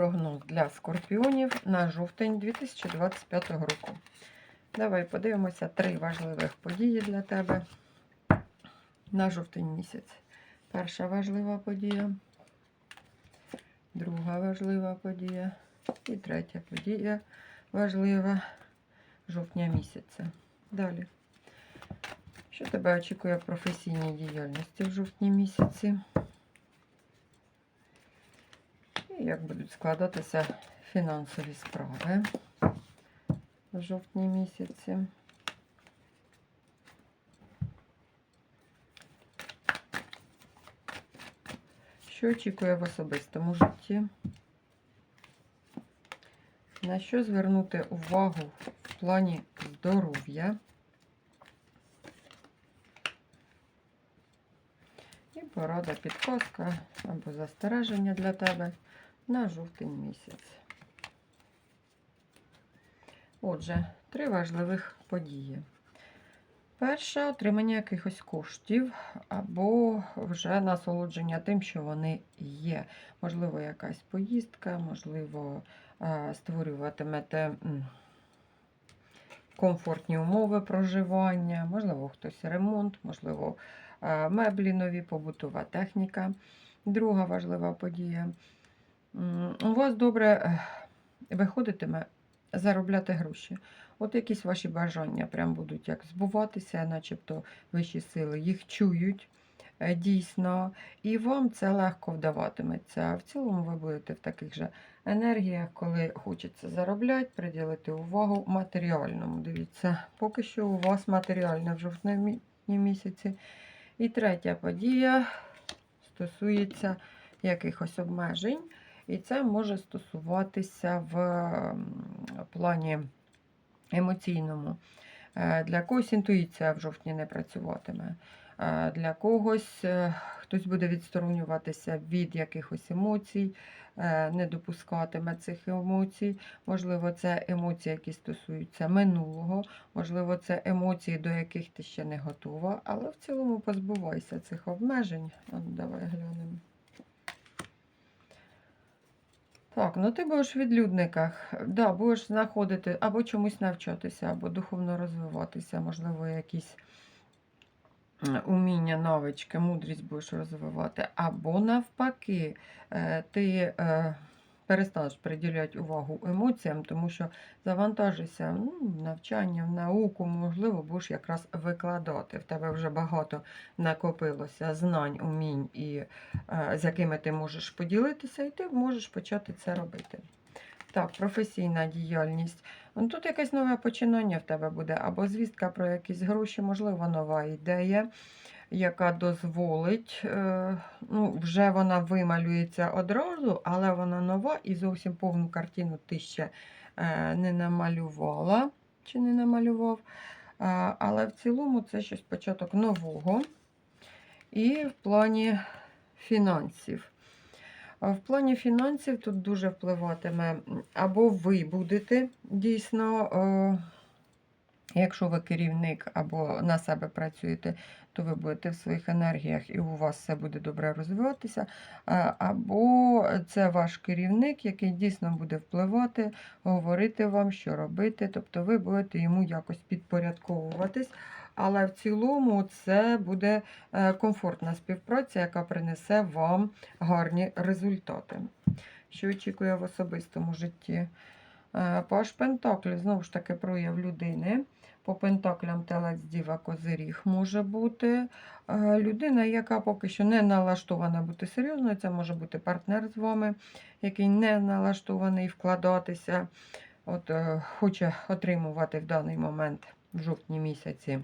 прогноз для скорпіонів на жовтень 2025 року. Давай подивимося три важливих події для тебе на жовтень місяць. Перша важлива подія, друга важлива подія і третя подія важлива жовтня місяця. Далі. Що тебе очікує в професійній діяльності в жовтні місяці? Як будуть складатися фінансові справи в жовтні місяці? Що очікує в особистому житті? На що звернути увагу в плані здоров'я? І порада підказка або застереження для тебе на жовтень місяць. Отже, три важливих події. Перше отримання якихось коштів або вже насолодження тим, що вони є. Можливо, якась поїздка, можливо, е, створюватимете комфортні умови проживання, можливо, хтось ремонт, можливо, е, меблі нові, побутова техніка. Друга важлива подія. У вас добре виходитиме заробляти гроші. От якісь ваші бажання прям будуть як збуватися, начебто вищі сили їх чують е, дійсно, і вам це легко вдаватиметься. В цілому ви будете в таких же енергіях, коли хочеться заробляти, приділити увагу матеріальному. Дивіться, поки що у вас матеріальне в жовтні місяці. І третя подія стосується якихось обмежень. І це може стосуватися в плані емоційному. Е, Для когось інтуїція в жовтні не працюватиме. Е, Для когось е, хтось буде відсторонюватися від якихось емоцій, не допускатиме цих емоцій. Можливо, це емоції, які стосуються минулого, можливо, це емоції, до яких ти ще не готова, але в цілому позбувайся цих обмежень. Ну, давай глянемо. Так, ну ти будеш в відлюдниках, да, будеш знаходити або чомусь навчатися, або духовно розвиватися, можливо, якісь уміння, навички, мудрість будеш розвивати, або навпаки, е, ти е, перестанеш приділяти увагу емоціям, тому що завантажишся ну, в навчання, науку, можливо, будеш якраз викладати. В тебе вже багато накопилося знань, умінь, і, е, з якими ти можеш поділитися, і ти можеш почати це робити. Так, професійна діяльність. Тут якесь нове починання в тебе буде, або звістка про якісь гроші, можливо, нова ідея, яка дозволить, е, ну, вже вона вималюється одразу, але вона нова і зовсім повну картину ти ще е, не намалювала чи не намалював. Е, Але в цілому це щось початок нового. І в плані фінансів. В плані фінансів тут дуже впливатиме, або ви будете дійсно, якщо ви керівник або на себе працюєте, то ви будете в своїх енергіях і у вас все буде добре розвиватися. Або це ваш керівник, який дійсно буде впливати, говорити вам, що робити. Тобто ви будете йому якось підпорядковуватись. Але в цілому це буде е, комфортна співпраця, яка принесе вам гарні результати. Що очікує в особистому житті? Е, Паш Пентаклів, знову ж таки, прояв людини. По пентаклям телець діва козиріг може бути. Е, Людина, яка поки що не налаштована бути серйозною, це може бути партнер з вами, який не налаштований вкладатися, от, е, хоче отримувати в даний момент в жовтні місяці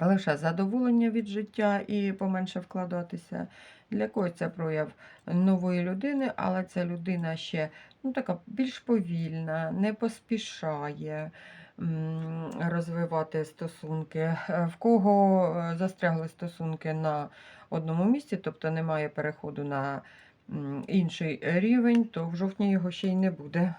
лише задоволення від життя і поменше вкладатися. Для когось це прояв нової людини, але ця людина ще ну, така більш повільна, не поспішає розвивати стосунки. Е, В кого е, застрягли стосунки на одному місці, тобто немає переходу на інший рівень, то в жовтні його ще й не буде.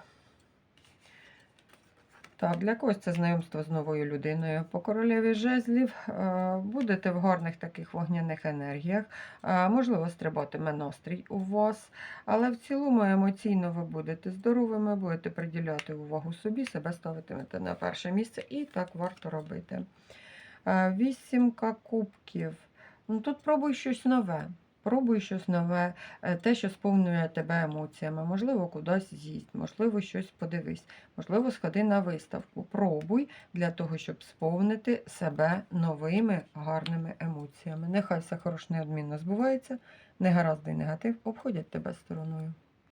Так, для когось це знайомство з новою людиною. По королеві жезлів е, будете в гарних таких вогняних енергіях. Е, Можливо, стрибатиме настрій у вас, але в цілому емоційно ви будете здоровими, будете приділяти увагу собі, себе ставитимете на перше місце, і так варто робити. Е, Вісімка кубків. Ну, тут пробуй щось нове. Пробуй щось нове, е, те, що сповнює тебе емоціями. Можливо, кудись з'їсть, можливо, щось подивись, можливо, сходи на виставку. Пробуй для того, щоб сповнити себе новими гарними емоціями. Нехай все хороше неодмінно збувається, негаразди негатив обходять тебе стороною.